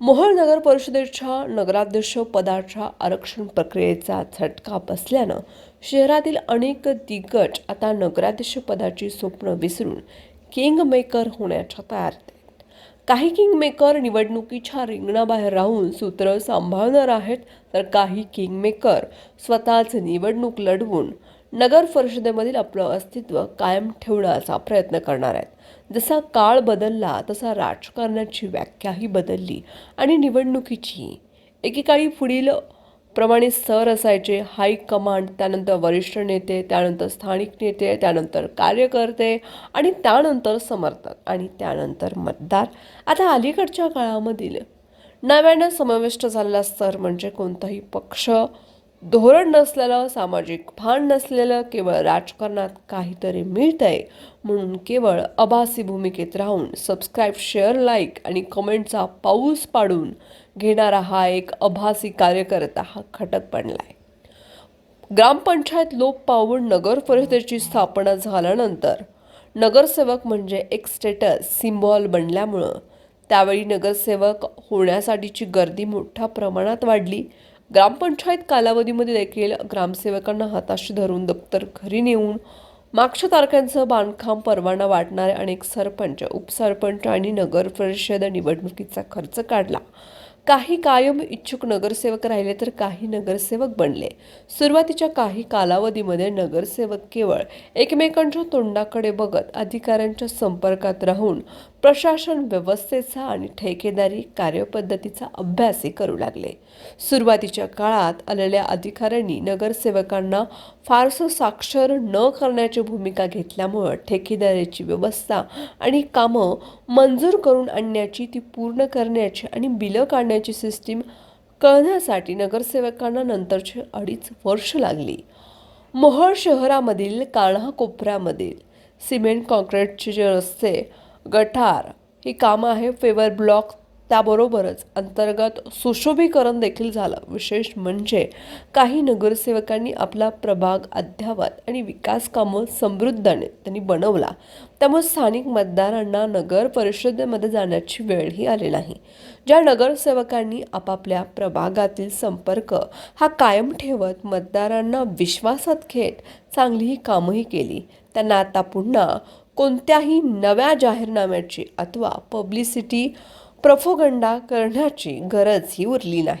मोहोळ नगर परिषदेच्या नगराध्यक्ष पदाच्या आरक्षण प्रक्रियेचा झटका बसल्यानं शहरातील अनेक दिग्गज आता नगराध्यक्ष पदाची स्वप्न विसरून किंग मेकर होण्याच्या तयारीत काही किंग मेकर निवडणुकीच्या रिंगणाबाहेर राहून सूत्र सांभाळणार आहेत तर काही किंग मेकर स्वतःच निवडणूक लढवून नगर परिषदेमधील आपलं अस्तित्व कायम ठेवण्याचा प्रयत्न करणार आहेत. जसा काळ बदलला तसा राजकारणाची व्याख्याही बदलली आणि निवडणुकीची एकेकाळी पुढील प्रमाणे सर असायचे. हायकमांड त्यानंतर वरिष्ठ नेते त्यानंतर स्थानिक नेते त्यानंतर कार्यकर्ते आणि त्यानंतर समर्थक आणि त्यानंतर मतदार. आता अलीकडच्या काळामधील नव्यानं समाविष्ट झालेला स्तर म्हणजे कोणताही पक्ष धोरण नसलेलं सामाजिक भान नसलेलं केवळ राजकारणात काहीतरी मिळतंय म्हणून केवळ आभासी भूमिकेत राहून सबस्क्राईब शेअर लाईक आणि कमेंटचा पाऊस पाडून घेणारा हा एक आभासी कार्यकर्ता हा खटक बनलाय ग्रामपंचायत लोप पावून नगर परिषदेची स्थापना झाल्यानंतर नगरसेवक म्हणजे एक स्टेटस सिम्बॉल बनल्यामुळं त्यावेळी नगरसेवक होण्यासाठीची गर्दी मोठ्या प्रमाणात वाढली ग्रामपंचायत कालावधीमध्ये देखील ग्रामसेवकांना हाताशी धरून दप्तर घरी नेऊन मागच्या तारखांचं बांधकाम परवाना वाटणारे अनेक सरपंच उपसरपंच आणि नगर परिषद निवडणुकीचा खर्च काढला. काही कायम इच्छुक नगरसेवक राहिले तर काही नगरसेवक बनले. सुरुवातीच्या काही कालावधीमध्ये नगरसेवक केवळ एकमेकांच्या तोंडाकडे बघत अधिकाऱ्यांच्या संपर्कात राहून प्रशासन व्यवस्थेचा आणि ठेकेदारी कार्यपद्धतीचा अभ्यासही करू लागले. सुरुवातीच्या काळात आलेल्या अधिकाऱ्यांनी नगरसेवकांना फारसं साक्षर न करण्याची भूमिका घेतल्यामुळं ठेकेदारीची व्यवस्था आणि कामं मंजूर करून आणण्याची ती पूर्ण करण्याची आणि बिलं काढण्याची सिस्टीम कळण्यासाठी नगरसेवकांना नंतरची अडीच वर्ष लागली. मोहळ शहरामधील कान्हा कोपऱ्यामधील सिमेंट कॉन्क्रीटचे जे रस्ते गटार ही कामं आहे फेवर ब्लॉक त्याबरोबरच अंतर्गत सुशोभीकरण देखील झालं. विशेष म्हणजे काही नगरसेवकांनी आपला प्रभाग अद्यावत आणि विकास कामं समृद्धने त्यांनी बनवला. त्यामुळे स्थानिक मतदारांना नगर परिषदेमध्ये जाण्याची वेळही आली नाही. ज्या नगरसेवकांनी आपापल्या प्रभागातील संपर्क हा कायम ठेवत मतदारांना विश्वासात घेत चांगलीही कामंही केली त्यांना आता पुन्हा कोणत्याही नव्या जाहीरनाम्याची अथवा पब्लिसिटी प्रफोगंडा करण्याची गरजही उरली नाही.